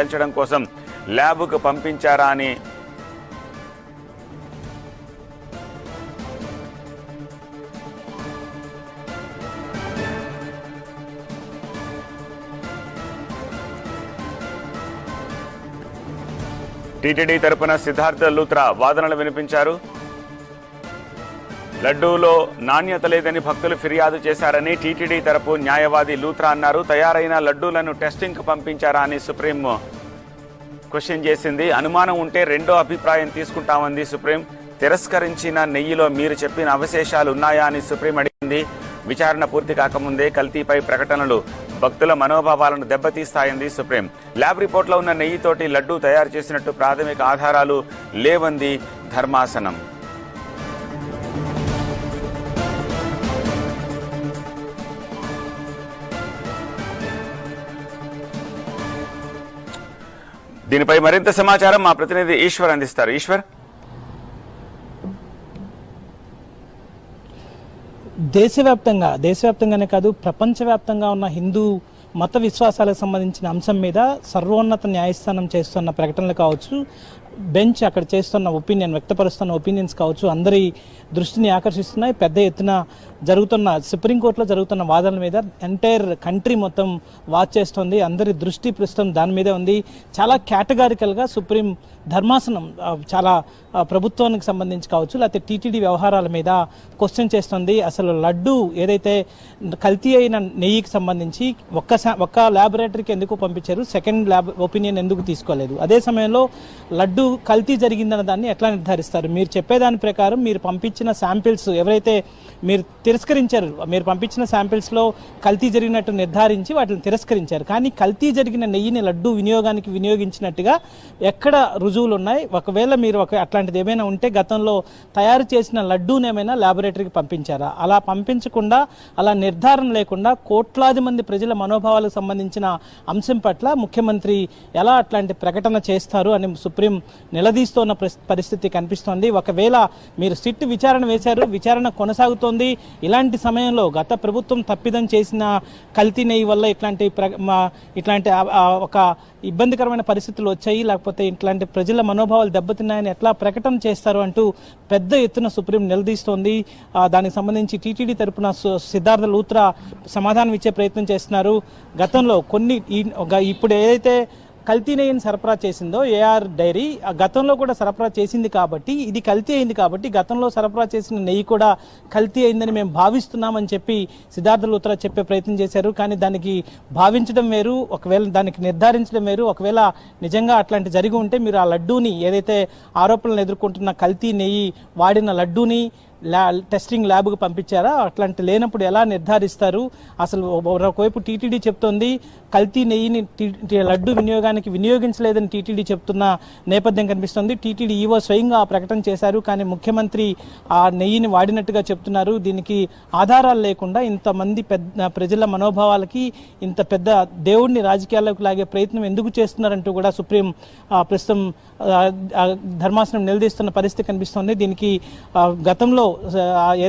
పెంచడం కోసం ల్యాబ్కు పంపించారా అని టీటీడీ తరపున సిద్ధార్థ లూత్రా వాదనలు వినిపించారు. లడ్డూలో నాణ్యత లేదని భక్తులు ఫిర్యాదు చేశారని టీటీడీ తరపు న్యాయవాది లూత్రా అన్నారు. తయారైన లడ్డూలను టెస్టింగ్కు పంపించారా అని సుప్రీం క్వశ్చన్ చేసింది. అనుమానం ఉంటే రెండో అభిప్రాయం తీసుకుంటామంది సుప్రీం. తిరస్కరించిన నెయ్యిలో మీరు చెప్పిన అవశేషాలు ఉన్నాయా అని సుప్రీం అడిగింది. విచారణ పూర్తి కాకముందే కల్తీపై ప్రకటనలు. భక్తుల మనోభావాలను దెబ్బతీస్తాయంది సుప్రీం. ల్యాబ్ రిపోర్ట్లో ఉన్న నెయ్యితోటి లడ్డూ తయారు చేసినట్టు ప్రాథమిక ఆధారాలు లేవంది ధర్మాసనం. దీనిపై మరింత సమాచారం మా ప్రతినిధి ఈశ్వర్ అందిస్తారు. ఈశ్వర్? దేశవ్యాప్తంగా దేశవ్యాప్తంగానే కాదు ప్రపంచవ్యాప్తంగా ఉన్న హిందూ మత విశ్వాసాలకు సంబంధించిన అంశం మీద సర్వోన్నత న్యాయస్థానం చేస్తున్న ప్రకటనలు కావచ్చు బెంచ్ అక్కడ చేస్తున్న ఒపీనియన్ వ్యక్తపరుస్తున్న ఒపీనియన్స్ కావచ్చు అందరి దృష్టిని ఆకర్షిస్తున్నాయి. పెద్ద ఎత్తున జరుగుతున్న సుప్రీంకోర్టులో జరుగుతున్న వాదనల మీద ఎంటైర్ కంట్రీ మొత్తం వాచ్ చేస్తుంది. అందరి దృష్టి ప్రస్తుతం దాని మీదే ఉంది. చాలా కేటగారికల్గా సుప్రీం ధర్మాసనం చాలా ప్రభుత్వానికి సంబంధించి కావచ్చు లేకపోతే టీటీడీ వ్యవహారాల మీద క్వశ్చన్ చేస్తుంది. అసలు లడ్డు ఏదైతే కల్తీ అయిన నెయ్యికి సంబంధించి ఒక్క ఒక్క ల్యాబొరేటరీకి ఎందుకు పంపించారు? సెకండ్ ల్యాబ్ ఒపీనియన్ ఎందుకు తీసుకోలేదు? అదే సమయంలో లడ్డు కల్తీ జరిగిందన్న దాన్ని ఎట్లా నిర్ధారిస్తారు? మీరు చెప్పేదాని ప్రకారం మీరు పంపించిన శాంపిల్స్ ఎవరైతే మీరు తిరస్కరించారు మీరు పంపించిన శాంపిల్స్లో కల్తీ జరిగినట్టు నిర్ధారించి వాటిని తిరస్కరించారు. కానీ కల్తీ జరిగిన నెయ్యిని లడ్డు వినియోగానికి వినియోగించినట్టుగా ఎక్కడ రుజువులు ఉన్నాయి ఒకవేళ మీరు ఒక అట్లాంటిది ఏమైనా ఉంటే గతంలో తయారు చేసిన లడ్డూని ఏమైనా ల్యాబొరేటరీకి పంపించారా? అలా పంపించకుండా అలా నిర్ధారణ లేకుండా కోట్లాది మంది ప్రజల మనోభావాలకు సంబంధించిన అంశం పట్ల ముఖ్యమంత్రి ఎలా అట్లాంటి ప్రకటన చేస్తారు అని సుప్రీం నిలదీస్తున్న పరిస్థితి కనిపిస్తోంది. ఒకవేళ మీరు సిట్ విచారణ వేశారు విచారణ కొనసాగుతోంది. ఇలాంటి సమయంలో గత ప్రభుత్వం తప్పిదం చేసిన కల్తీ నెయ్యి వల్ల ఇట్లాంటి ప్ర- ఇట్లాంటి ఒక ఇబ్బందికరమైన పరిస్థితులు వచ్చాయి. లేకపోతే ఇట్లాంటి ప్రజల మనోభావాలు దెబ్బతిన్నాయని ఎట్లా ప్రకటన చేస్తారు అంటూ పెద్ద ఎత్తున సుప్రీం నిలదీస్తోంది. దానికి సంబంధించి టీటీడీ తరపున సిద్ధార్థ లూత్రా సమాధానం ఇచ్చే ప్రయత్నం చేస్తున్నారు. గతంలో కొన్ని ఒక- ఇప్పుడు ఏదైతే కల్తీ నెయ్యిని సరఫరా చేసిందో ఏఆర్ డైరీ ఆ గతంలో కూడా సరఫరా చేసింది కాబట్టి ఇది కల్తీ అయింది కాబట్టి గతంలో సరఫరా చేసిన నెయ్యి కూడా కల్తీ అయిందని మేము భావిస్తున్నామని చెప్పి సిద్ధార్థ లూత్రా చెప్పే ప్రయత్నం చేశారు. కానీ దానికి భావించడం వేరు ఒకవేళ దానికి నిర్ధారించడం వేరు ఒకవేళ నిజంగా అట్లాంటి జరిగి ఉంటే మీరు ఆ లడ్డూని ఏదైతే ఆరోపణలు ఎదుర్కొంటున్న కల్తీ నెయ్యి వాడిన లడ్డూని ల్యా టెస్టింగ్ ల్యాబ్కు పంపించారా? అట్లాంటి లేనప్పుడు ఎలా నిర్ధారిస్తారు? అసలు ఒకవైపు టీటీడీ చెప్తోంది కల్తీ నెయ్యిని లడ్డు వినియోగానికి వినియోగించలేదని టీటీడీ చెప్తున్న నేపథ్యం కనిపిస్తోంది. టీటీడీ ఈవో స్వయంగా ఆ ప్రకటన చేశారు కానీ ముఖ్యమంత్రి ఆ నెయ్యిని వాడినట్టుగా చెప్తున్నారు. దీనికి ఆధారాలు లేకుండా ఇంతమంది పెద్ద ప్రజల మనోభావాలకి ఇంత పెద్ద దేవుడిని రాజకీయాల్లోకి లాగే ప్రయత్నం ఎందుకు చేస్తున్నారంటూ కూడా సుప్రీం ప్రస్తుతం ధర్మాసనం నిలదీస్తున్న పరిస్థితి కనిపిస్తోంది. దీనికి గతంలో ఆ, గతంలో ఆ, ఏదైతే